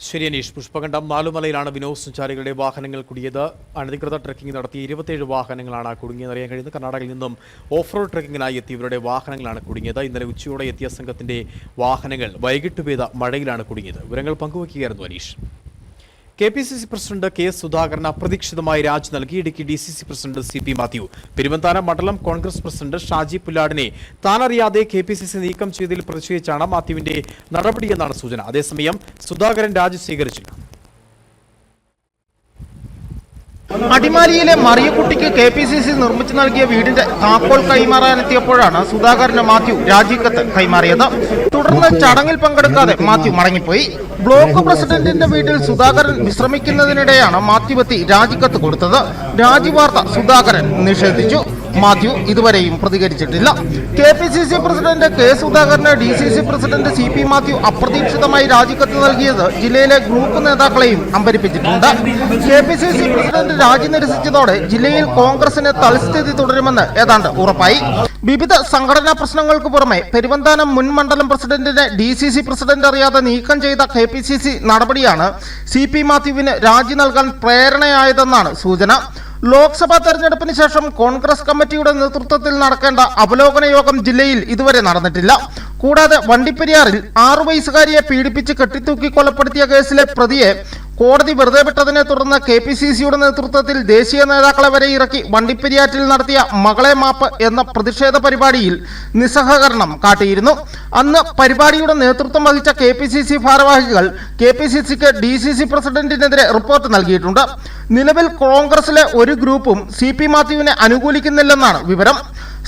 ശരി അനീഷ്. പുഷ്പകണ്ഠം നാലുമലയിലാണ് വിനോദസഞ്ചാരികളുടെ വാഹനങ്ങൾ കുടിയത് അനധികൃത ട്രക്കിംഗ് നടത്തി ഇരുപത്തേഴ് വാഹനങ്ങളാണ് കുടുങ്ങിയെന്നറിയാൻ കഴിയുന്നത് കർണാടകയിൽ നിന്നും ഓഫ് റോഡ് ട്രക്കിങ്ങിനായി എത്തിയവരുടെ വാഹനങ്ങളാണ് കുടുങ്ങിയത്. ഇന്നലെ ഉച്ചയോടെ എത്തിയ സംഘത്തിന്റെ വാഹനങ്ങൾ വൈകിട്ട് പെയ്ത മഴയിലാണ് കുടുങ്ങിയത്. വിവരങ്ങൾ പങ്കുവയ്ക്കുകയായിരുന്നു Aneesh. K P C C president K Sudhakaran അപ്രതീക്ഷിതമായി രാജി നൽകി Idukki D C C president C P Mathew. Peruvanthanam മണ്ഡലം കോൺഗ്രസ് പ്രസിഡന്റ് ഷാജി പുല്ലാടിനെ താനറിയാതെ കെ പി സി സി നീക്കം ചെയ്തതിൽ പ്രതിഷേധിച്ചാണ് മാത്യുവിന്റെ നടപടിയെന്നാണ് സൂചന. അതേസമയം സുധാകരൻ രാജി സ്വീകരിച്ചില്ല. അടിമാലിയിലെ മറിയക്കുട്ടിക്ക് കെ പി സി സി നിർമ്മിച്ചു നൽകിയ വീടിന്റെ താക്കോൽ കൈമാറാനെത്തിയപ്പോഴാണ് സുധാകരന് മാത്യു രാജിക്കത്ത് കൈമാറിയത്. തുടർന്ന് ചടങ്ങിൽ പങ്കെടുക്കാതെ മാത്യു മടങ്ങിപ്പോയി. ബ്ലോക്ക് പ്രസിഡന്റിന്റെ വീട്ടിൽ സുധാകരൻ വിശ്രമിക്കുന്നതിനിടെയാണ് മാത്യു എത്തി രാജിക്കത്ത് കൊടുത്തത്. രാജിവാർത്ത സുധാകരൻ നിഷേധിച്ചു. മാത്യു ഇതുവരെയും പ്രതികരിച്ചിട്ടില്ല. K P C C president K സുധാകരന് D C C president C P Mathew അപ്രതീക്ഷിതമായി രാജിക്കത്ത് നൽകിയത് ജില്ലയിലെ ഗ്രൂപ്പ് നേതാക്കളെയും അമ്പരിപ്പിച്ചിട്ടുണ്ട്. K P C C president രാജി നിരസിച്ചതോടെ ജില്ലയിൽ കോൺഗ്രസിന് തൽസ്ഥിതി തുടരുമെന്ന് ഏതാണ്ട് ഉറപ്പായി. വിവിധ സംഘടനാ പ്രശ്നങ്ങൾക്ക് പുറമെ പെരുവന്താനം മുൻ മണ്ഡലം പ്രസിഡന്റിനെ ഡി സി സി പ്രസിഡന്റ് അറിയാതെ നീക്കം ചെയ്ത കെ പി സി സി നടപടിയാണ് സി പി മാത്യുവിന് രാജി നൽകാൻ പ്രേരണയായതെന്നാണ് സൂചന. ലോക്സഭാ തെരഞ്ഞെടുപ്പിന് ശേഷം കോൺഗ്രസ് കമ്മിറ്റിയുടെ നേതൃത്വത്തിൽ നടക്കേണ്ട അവലോകന യോഗം ജില്ലയിൽ ഇതുവരെ നടന്നിട്ടില്ല. കൂടാതെ വണ്ടിപ്പെരിയാറിൽ ആറു വയസ്സുകാരിയെ പീഡിപ്പിച്ച് കെട്ടിത്തൂക്കി കൊലപ്പെടുത്തിയ കേസിലെ പ്രതിയെ കോടതി വെറുതെ വിട്ടതിനെ തുടർന്ന് കെ പി സി സിയുടെ നേതൃത്വത്തിൽ ദേശീയ നേതാക്കളെ വരെ ഇറക്കി വണ്ടിപ്പെരിയാറ്റിൽ നടത്തിയ മകളെ മാപ്പ് എന്ന പ്രതിഷേധ പരിപാടിയിൽ നിസ്സഹകരണം കാട്ടിയിരുന്നു. അന്ന് പരിപാടിയുടെ നേതൃത്വം വഹിച്ച കെ പി സി സി ഭാരവാഹികൾ കെ പി സി സിക്ക് ഡി സി സി പ്രസിഡന്റിനെതിരെ റിപ്പോർട്ട് നൽകിയിട്ടുണ്ട്. നിലവിൽ കോൺഗ്രസിലെ ഒരു ഗ്രൂപ്പും സി പി മാത്യുവിനെ അനുകൂലിക്കുന്നില്ലെന്നാണ് വിവരം.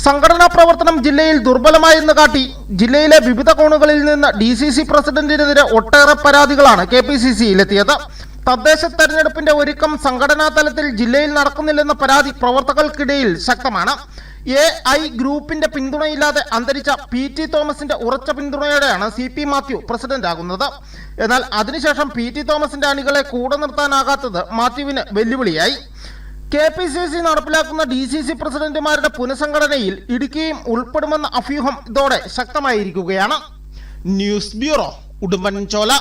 സംഘടനാ പ്രവർത്തനം ജില്ലയിൽ ദുർബലമായെന്ന് കാട്ടി ജില്ലയിലെ വിവിധ കോണുകളിൽ നിന്ന് ഡി സി സി പ്രസിഡന്റിനെതിരെ ഒട്ടേറെ പരാതികളാണ് കെ പി സി സിയിലെത്തിയത്. തദ്ദേശ തെരഞ്ഞെടുപ്പിന്റെ ഒരുക്കം സംഘടനാ തലത്തിൽ ജില്ലയിൽ നടക്കുന്നില്ലെന്ന പരാതി പ്രവർത്തകർക്കിടയിൽ ശക്തമാണ്. എ ഐ ഗ്രൂപ്പിന്റെ പിന്തുണയില്ലാതെ അന്തരിച്ച പി ടി തോമസിന്റെ ഉറച്ച പിന്തുണയോടെയാണ് സി പി മാത്യു പ്രസിഡന്റ് ആകുന്നത് എന്നാൽ അതിനുശേഷം പി ടി തോമസിന്റെ അണികളെ കൂടെ നിർത്താനാകാത്തത് മാത്യുവിന് വെല്ലുവിളിയായി. കെ പി സി സി നടപ്പിലാക്കുന്ന ഡി സി സി പ്രസിഡന്റുമാരുടെ പുനഃസംഘടനയിൽ ഇടുക്കിയും ഉൾപ്പെടുമെന്ന അഭ്യൂഹം ഇതോടെ ശക്തമായിരിക്കുകയാണ്. News bureau Udumbanchola.